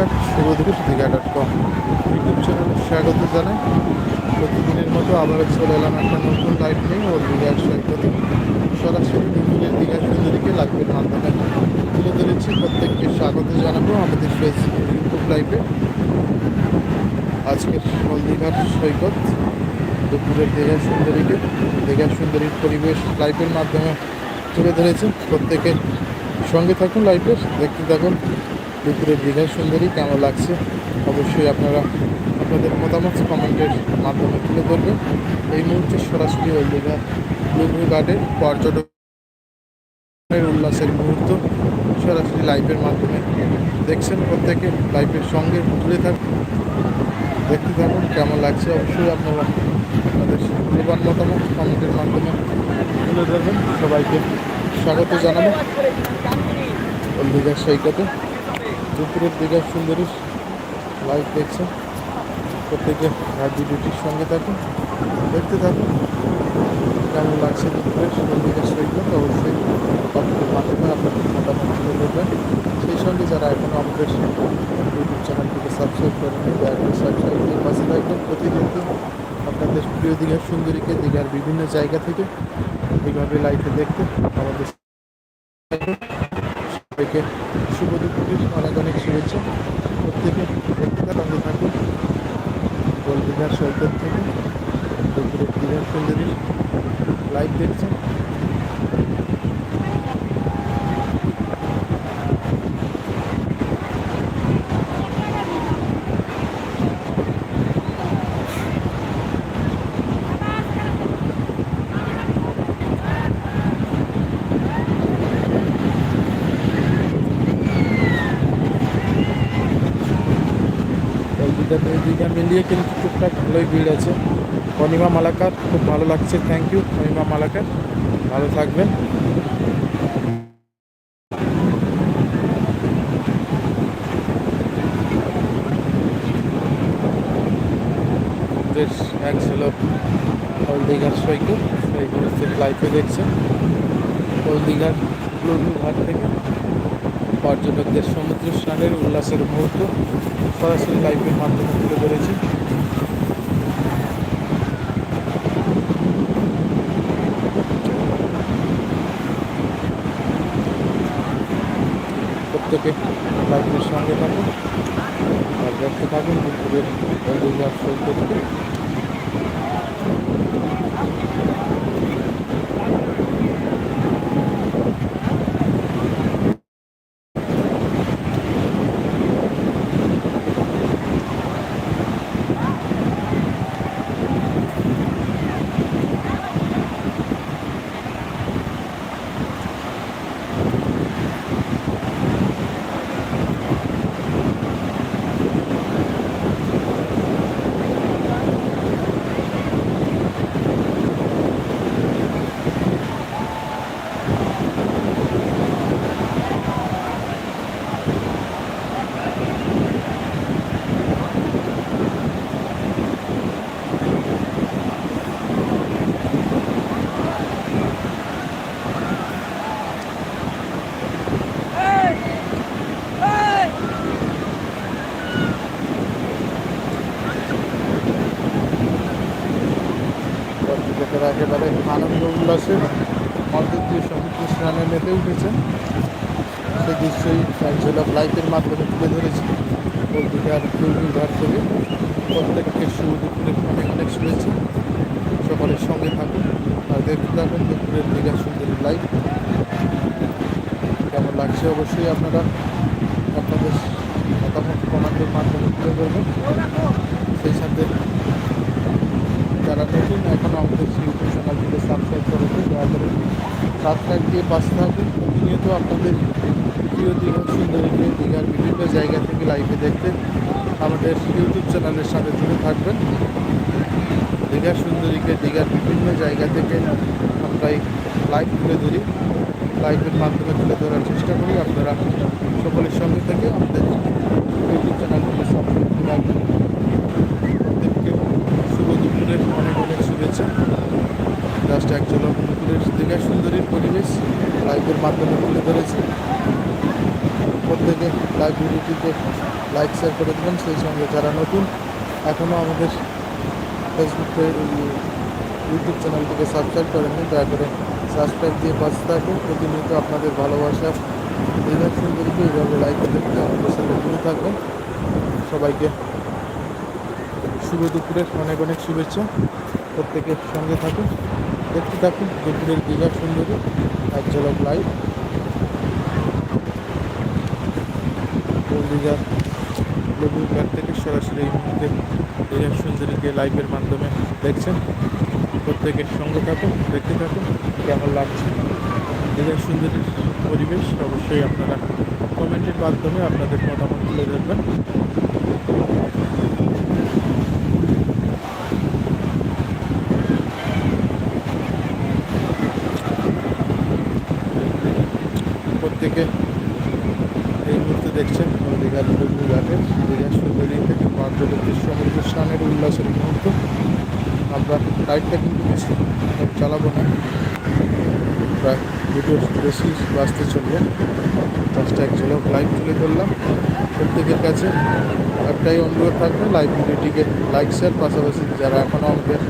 নমস্কার Subhadip Digha dot com YouTube চ্যানেলে স্বাগত জানাই। প্রতিদিনের মতো আবারও চলে এলাম একটা নতুন লাইভ নিয়ে। ওর দীঘার সৈকতে সরাসরি দুপুরের দীঘা সুন্দরীকে লাইভের মাধ্যমে তুলে ধরেছি, প্রত্যেককে স্বাগত জানাব আমাদের ফেসবুক ইউটিউব লাইভে আজকের হলদিঘাট সৈকত, দুপুরের দীঘা সুন্দরীকে দীঘা সুন্দরীর পরিবেশ লাইভের মাধ্যমে তুলে ধরেছে। প্রত্যেকের সঙ্গে থাকুন লাইভে দেখতে থাকুন। দুপুরের দীঘা সুন্দরী, কেমন লাগছে? অবশ্যই আপনারা আপনাদের মতামত কমেন্টের মাধ্যমে তুলে ধরবেন। এই মুহূর্তে সরাসরি ওই দীঘা ব্লুবু গার্ডের পর্যটনের উল্লাসের মুহূর্ত সরাসরি লাইভের মাধ্যমে দেখছেন। প্রত্যেকে লাইভের সঙ্গে তুলে থাকুন, দেখতে থাকুন, কেমন লাগছে? অবশ্যই আপনারা আপনাদের মূল্যবান মতামত কমেন্টের মাধ্যমে তুলে ধরবেন। সবাইকে স্বাগত জানাব। দীঘার সৈকতে দুপুরের দিকে সুন্দরী লাইভ দেখছেন প্রত্যেকে রাজ্য ডিউটির সঙ্গে থাকুন, দেখতে থাকুন। কেমন লাগছে দুপুরের ওই দীঘার সৈকত অবশ্যই আপনাদের মাধ্যমে আপনাদের মতামত তুলে ধরবেন। সেই সঙ্গে যারা এখনও আমাদের ইউটিউব চ্যানেলটিকে সাবস্ক্রাইব করেনি দয়া করে সাবস্ক্রাইব দিয়ে পাশে থাকবেন। প্রতিদিন দিন আপনাদের প্রিয় দীঘার সুন্দরীকে দীঘার বিভিন্ন জায়গা থেকে এইভাবে লাইভে দেখতে আমাদের সবাইকে শুভ দুপুরের অনেক অনেক শুভেচ্ছা। প্রত্যেকে প্রত্যেকের সঙ্গে থাকুন। গোল দীঘার সৈকত থেকে দুপুরের দিনের সুন্দরী লাইভ দেখছেন। এই দীঘা মিলিয়ে কিন্তু টুকটাক ভালোই ভিড় আছে। অনিমা মালাকার, খুব ভালো লাগছে। Thank you Anima Malakar. ভালো থাকবেন। বেশ, এক ঝলক ওল দীঘার সৈকত মুহূর্তে লাইফে দেখছেন ওল দীঘার ব্লু ঘাট থেকে। পর্যটকদের সমুদ্র স্নানের উল্লাসের মুহূর্ত সরাসরি লাইভের মাধ্যমে তুলে ধরেছি। প্রত্যেকে লাইভের সঙ্গে থাকুন আর দেখতে থাকুন দুপুরের রবিবার সৈকতকে পর্যটকেরা একেবারে আনন্দ উল্লাসের মধ্য দিয়ে সমুদ্র স্নানে মেতে উঠেছেন। সেই দৃশ্যই এক ঝলক লাইটের মাধ্যমে তুলে ধরেছি দুর্বীর ঘাট থেকে প্রত্যেককে শুভ অনেক অনেক শুনেছি সকলের সঙ্গে থাকুন। আর দেখতে থাকুন দুপুরের দীঘা সুন্দরী লাইভ কেমন লাগছে অবশ্যই আপনারা আপনাদের মতামত কমান্ডের মাধ্যমে তুলে ধরবেন। সেই সাথে যারা নতুন, এখন আমাদের ইউটিউব চ্যানেলটিকে সাবস্ক্রাইব করেছে দয়া করে সাবস্ক্রাইব দিয়ে পাশে থাকুন। প্রতিনিয়ত আপনাদের প্রিয় দীঘা সুন্দরীকে দীঘার বিভিন্ন জায়গা থেকে লাইভে দেখতে আমাদের ইউটিউব চ্যানেলের সাথে জুড়ে থাকবেন। দীঘার সুন্দরীকে, দীঘার বিভিন্ন জায়গা থেকে আমরা লাইভ তুলে ধরি। লাইভের মাধ্যমে তুলে ধরার চেষ্টা করি। আপনারা সকলের সঙ্গে থেকে আমাদের ইউটিউব চ্যানেলটিকে সাবস্ক্রাইব করে রাখবেন। দুপুরের অনেক অনেক শুভেচ্ছা। জাস্ট একজন দুপুরের দীঘা সুন্দরীর পরিবেশ লাইভের মাধ্যমে তুলে ধরেছি। প্রত্যেকে লাইভ ভিডিওটিকে লাইক শেয়ার করে দেবেন। সেই সঙ্গে যারা নতুন এখনও আমাদের ফেসবুকে ইউটিউব চ্যানেলটিকে সাবস্ক্রাইব করেননি, দয়া করে সাবস্ক্রাইব দিয়ে পাশে থাকুন। প্রতিনিয়ত আপনাদের ভালোবাসা দীঘার সুন্দরীকে এইভাবে লাইক দেখতে আমাদের সাথে থাকবেন সবাইকে শুভ দুপুরের অনেক অনেক শুভেচ্ছা। প্রত্যেকের সঙ্গে থাকুন, দেখতে থাকুন দুপুরের দীঘার সুন্দরী এক ঝলক লাইভ দীঘার লেবুর ঘাট থেকে সরাসরি এই মুহূর্তে দীঘার সুন্দরীকে লাইভের মাধ্যমে দেখছেন। প্রত্যেকের সঙ্গে থাকুন, দেখতে থাকুন কেমন লাগছে। দীঘার সুন্দরীর পরিবেশ অবশ্যই আপনারা কমেন্টের মাধ্যমে আপনাদের মতামত তুলে ধরবেন প্রত্যেকে এই মুহূর্তে দেখছেন দীঘার লেবু ঘাটের দীঘার সুন্দরী থেকে পর্যটকদের সমুদ্র স্নানের উল্লাসের মুহূর্ত। আমরা লাইটটা কিন্তু বেশি চালাবো না। প্রায় দুটো বেশি বাঁচতে চলবে। পাঁচটা এক ঝলক লাইভ তুলে ধরলাম। প্রত্যেকের কাছে একটাই অনুরোধ থাকবে লাইভ ভিডিওটিকে লাইক শেয়ার পাশাপাশি যারা এখনও আমাদের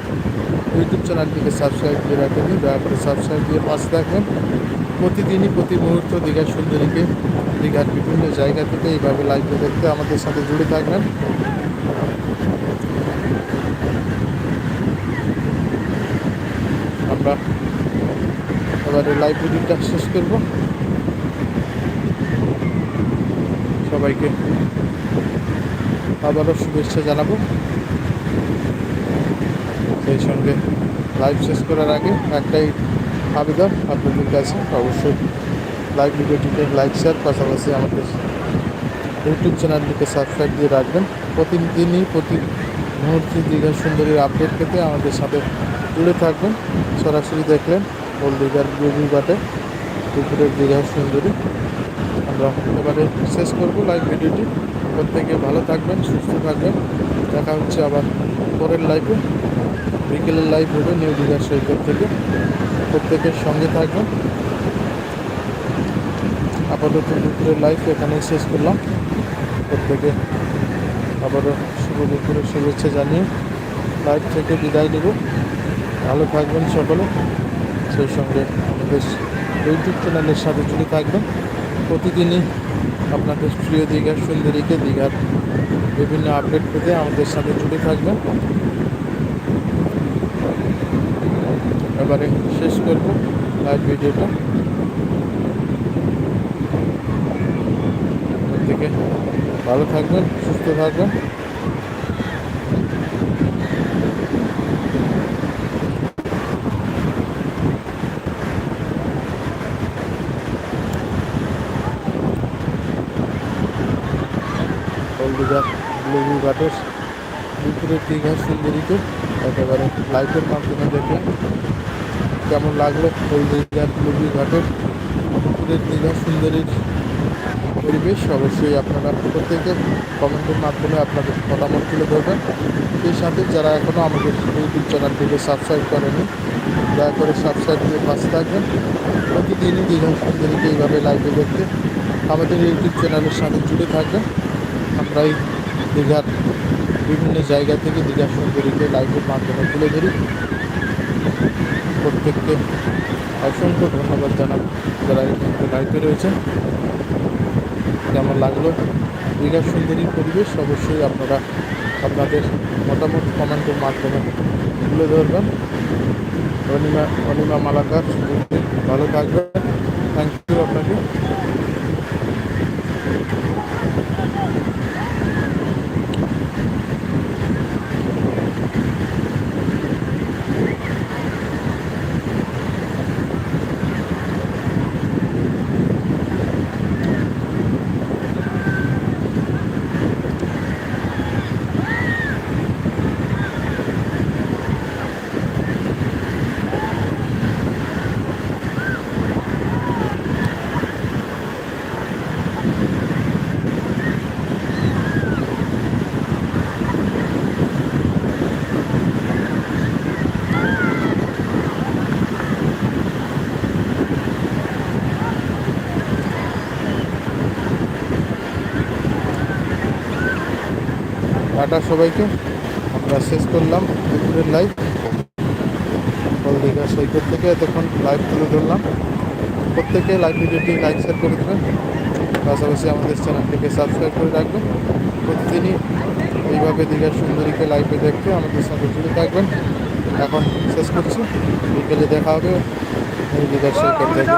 ইউটিউব চ্যানেলটিকে সাবস্ক্রাইব দিয়ে রাখেনি দয়া করে সাবস্ক্রাইব দিয়ে পাশে থাকবেন। প্রতিদিনই, প্রতি মুহূর্ত দীঘার সুন্দরীকে দীঘার বিভিন্ন জায়গা থেকে এইভাবে লাইভে দেখতে আমাদের সাথে জুড়ে থাকবেন। আমরা এবারে লাইভ ভিডিওটা শেষ করব। সবাইকে আবারও শুভেচ্ছা জানাব। সেই সঙ্গে লাইভ শেষ করার আগে একটাই আবেদন আপনাদের কাছে অবশ্যই। লাইভ ভিডিওটিকে লাইক শেয়ার পাশাপাশি আমাদের ইউটিউব চ্যানেলটিকে সাবস্ক্রাইব দিয়ে রাখবেন। প্রতিদিনই, প্রতি মুহূর্তে দীঘা সুন্দরীর আপডেট পেতে আমাদের সাথে জুড়ে থাকবেন। সরাসরি দেখলেন ওল দীঘার রবি বাটে দুপুরের দীঘা সুন্দরী। আমরা এবারে শেষ করব লাইভ ভিডিওটি প্রত্যেকে ভালো থাকবেন, সুস্থ থাকবেন। দেখা হচ্ছে আবার পরের লাইভে বিকেলের লাইভ হবে নিউ দীঘার সৈকত থেকে। প্রত্যেকের সঙ্গে থাকবেন। আপাতত দুপুরের লাইফ এখানেই শেষ করলাম। প্রত্যেকে আবারও শুভ দুপুরের শুভেচ্ছা জানিয়ে লাইভ থেকে বিদায় নেব। ভালো থাকবেন সকলে। সেই সঙ্গে আমাদের ইউটিউব চ্যানেলের সাথে জুড়ে থাকবেন। প্রতিদিনই আপনাদের প্রিয় দীঘার, সুন্দরীকে দীঘার বিভিন্ন আপডেট পেতে আমাদের সাথে জুড়ে থাকবেন। এবারে শেষ করব লাইভ ভিডিওটা থেকে। ভালো থাকবেন, সুস্থ থাকবেন। ব্লুবি ঘাটের দুপুরের দীঘা সুন্দরীকে একেবারে লাইটের মাধ্যমে দেখলাম কেমন লাগল হলদিঘাট ব্লুবি ঘাটের দুপুরের দীঘা সুন্দরীর? পরিবেশ, অবশ্যই আপনারা প্রত্যেকে কমেন্টের মাধ্যমে আপনাদের মতামত তুলে ধরবেন। সেই সাথে যারা এখনও আমাদের ইউটিউব চ্যানেলটিকে সাবস্ক্রাইব করেনি, দয়া করে সাবস্ক্রাইব দিয়ে পাশে থাকবেন। প্রতিদিনই দীঘা সুন্দরীকে এইভাবে লাইভে দেখতে আমাদের ইউটিউব চ্যানেলের সাথে জুড়ে থাকবেন। আমরা এই দীঘার বিভিন্ন জায়গা থেকে দীঘা সুন্দরীকে লাইভের মাধ্যমে তুলে ধরি। প্রত্যেককে অসংখ্য ধন্যবাদ জানাব যারা এই লাইভে রয়েছেন। কেমন লাগল? দীঘার সুন্দরী পরিবেশ অবশ্যই আপনারা আপনাদের মতামত কমেন্টের মাধ্যমে তুলে ধরবেন। অনিমা অনিমা মালাকার ভালো থাকবেন। থ্যাংক ইউ টাটা সবাইকে। আমরা শেষ করলাম দুপুরের লাইভ কল দীঘা সৈকত থেকে এতক্ষণ লাইভ তুলে ধরলাম। প্রত্যেকে লাইভ ভিডিওটি লাইক শেয়ার করে দেবেন। পাশাপাশি আমাদের চ্যানেলটিকে সাবস্ক্রাইব করে রাখবেন। প্রতিদিনই এইভাবে দীঘার সুন্দরীকে লাইভে দেখতে আমাদের সঙ্গে জুড়ে থাকবেন। এখন শেষ করছি। বিকেলে দেখা হবে। দীঘার সৈকত থেকে।